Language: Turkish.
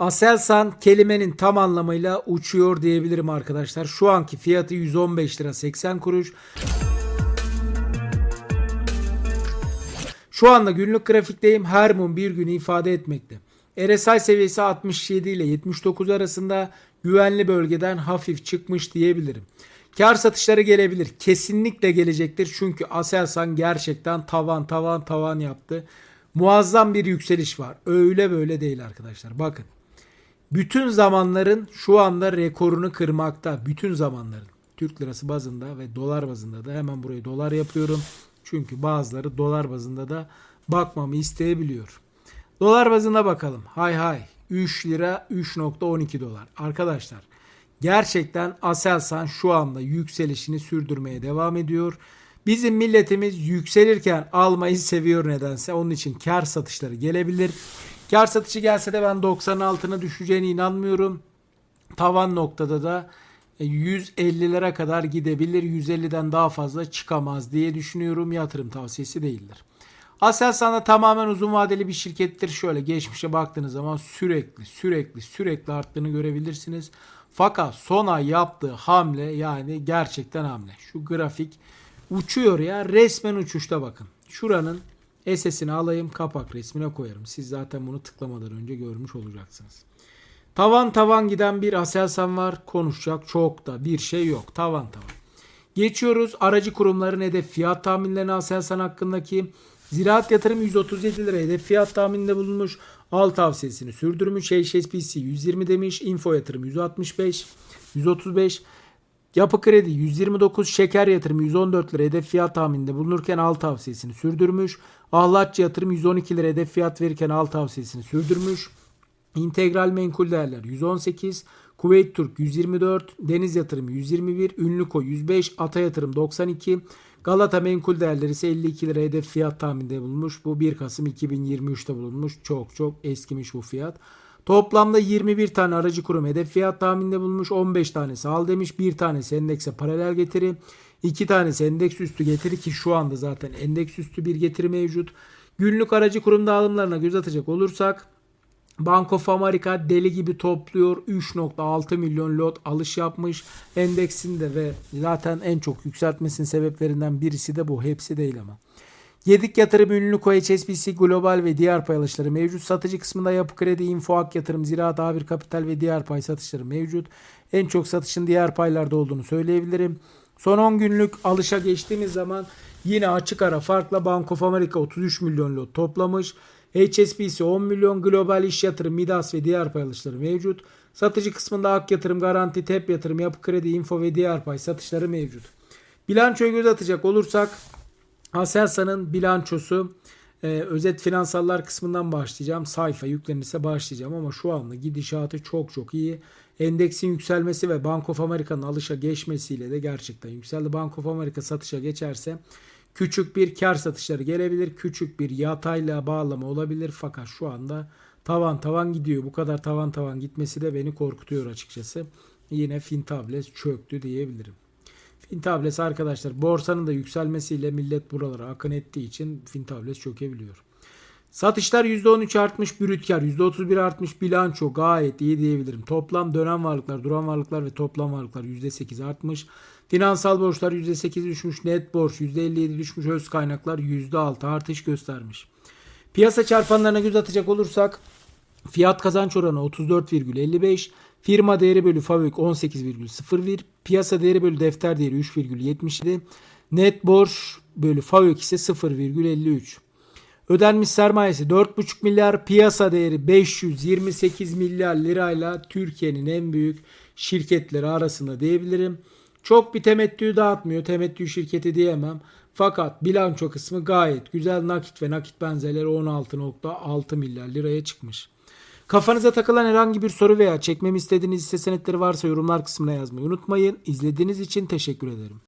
Aselsan kelimenin tam anlamıyla uçuyor diyebilirim arkadaşlar. Şu anki fiyatı 115 lira 80 kuruş. Şu anda günlük grafikteyim. Her mum bir günü ifade etmekte. RSI seviyesi 67 ile 79 arasında güvenli bölgeden hafif çıkmış diyebilirim. Kar satışları gelebilir. Kesinlikle gelecektir. Çünkü Aselsan gerçekten tavan tavan tavan yaptı. Muazzam bir yükseliş var. Öyle böyle değil arkadaşlar. Bakın. Bütün zamanların şu anda rekorunu kırmakta. Bütün zamanların. Türk lirası bazında ve dolar bazında da hemen burayı dolar yapıyorum. Çünkü bazıları dolar bazında da bakmamı isteyebiliyor. Dolar bazında bakalım. Hay hay. 3 lira 3.12 dolar. Arkadaşlar gerçekten Aselsan şu anda yükselişini sürdürmeye devam ediyor. Bizim milletimiz yükselirken almayı seviyor nedense. Onun için kar satışları gelebilir. Kar satışı gelse de ben 90'ın altına düşeceğine inanmıyorum. Tavan noktada da 150'lere kadar gidebilir. 150'den daha fazla çıkamaz diye düşünüyorum. Yatırım tavsiyesi değildir. Aselsan da tamamen uzun vadeli bir şirkettir. Şöyle geçmişe baktığınız zaman sürekli sürekli sürekli arttığını görebilirsiniz. Fakat son ay yaptığı hamle yani gerçekten hamle. Şu grafik uçuyor ya resmen uçuşta bakın. Şuranın SS'ini alayım kapak resmine koyarım. Siz zaten bunu tıklamadan önce görmüş olacaksınız. Tavan tavan giden bir Aselsan var. Konuşacak çok da bir şey yok. Tavan tavan. Geçiyoruz aracı kurumların hedef fiyat tahminlerini Aselsan hakkındaki. Ziraat yatırım 137 lira hedef fiyat tahmininde bulunmuş. Al tavsiyesini sürdürmüş. HSBC 120 demiş. Info yatırım 165. 135. Yapı kredi 129. Şeker yatırım 114 lira hedef fiyat tahmininde bulunurken al tavsiyesini sürdürmüş. Ahlatçı yatırım 112 lira hedef fiyat verirken al tavsiyesini sürdürmüş. İntegral menkul değerler 118, Kuveyt Türk 124, Deniz Yatırım 121, Ünlüko 105, Ata Yatırım 92, Galata menkul değerleri ise 52 lira hedef fiyat tahminde bulunmuş. Bu 1 Kasım 2023'te bulunmuş. Çok çok eskimiş bu fiyat. Toplamda 21 tane aracı kurum hedef fiyat tahminde bulunmuş. 15 tanesi al demiş. 1 tanesi endekse paralel getiri. 2 tanesi endeks üstü getiri ki şu anda zaten endeks üstü bir getiri mevcut. Günlük aracı kurum dağılımlarına göz atacak olursak Bank of America deli gibi topluyor. 3.6 milyon lot alış yapmış endeksinde ve zaten en çok yükseltmesinin sebeplerinden birisi de bu. Hepsi değil ama. Yedik yatırım ünlü Koy HSBC Global ve diğer pay alışları mevcut. Satıcı kısmında Yapı Kredi, Info Ak Yatırım, Ziraat A1 Kapital ve diğer pay satışları mevcut. En çok satışın diğer paylarda olduğunu söyleyebilirim. Son 10 günlük alışa geçtiğimiz zaman yine açık ara farkla Bank of America 33 milyon lot toplamış. HSBC 10 milyon, Global İş Yatırım, Midas ve diğer pay alışları mevcut. Satıcı kısmında Ak Yatırım, Garanti, TEP Yatırım, Yapı Kredi, Info ve diğer pay satışları mevcut. Bilançoya göz atacak olursak Aselsan'ın bilançosu e, özet finansallar kısmından başlayacağım. Sayfa yüklenirse başlayacağım ama şu anda gidişatı çok çok iyi. Endeksin yükselmesi ve Bank of America'nın alışa geçmesiyle de gerçekten yükseldi. Bank of America satışa geçerse küçük bir kar satışları gelebilir. Küçük bir yatayla bağlama olabilir. Fakat şu anda tavan tavan gidiyor. Bu kadar tavan tavan gitmesi de beni korkutuyor açıkçası. Yine Fintables çöktü diyebilirim. Fintables arkadaşlar borsanın da yükselmesiyle millet buralara akın ettiği için Fintables çökebiliyor. Satışlar %13 artmış, brüt kar %31 artmış, bilanço gayet iyi diyebilirim. Toplam dönem varlıklar, duran varlıklar ve toplam varlıklar %8 artmış. Finansal borçlar %8 düşmüş, net borç %57 düşmüş, öz kaynaklar %6 artış göstermiş. Piyasa çarpanlarına göz atacak olursak fiyat kazanç oranı 34,55, firma değeri bölü FAVÖK 18,01, piyasa değeri bölü defter değeri 3,77, net borç bölü FAVÖK ise 0,53. Ödenmiş sermayesi 4,5 milyar, piyasa değeri 528 milyar lirayla Türkiye'nin en büyük şirketleri arasında diyebilirim. Çok bir temettü dağıtmıyor. Temettü şirketi diyemem. Fakat bilanço kısmı gayet güzel. Nakit ve nakit benzerleri 16.6 milyar liraya çıkmış. Kafanıza takılan herhangi bir soru veya çekmemi istediğiniz hisse senetleri varsa yorumlar kısmına yazmayı unutmayın. İzlediğiniz için teşekkür ederim.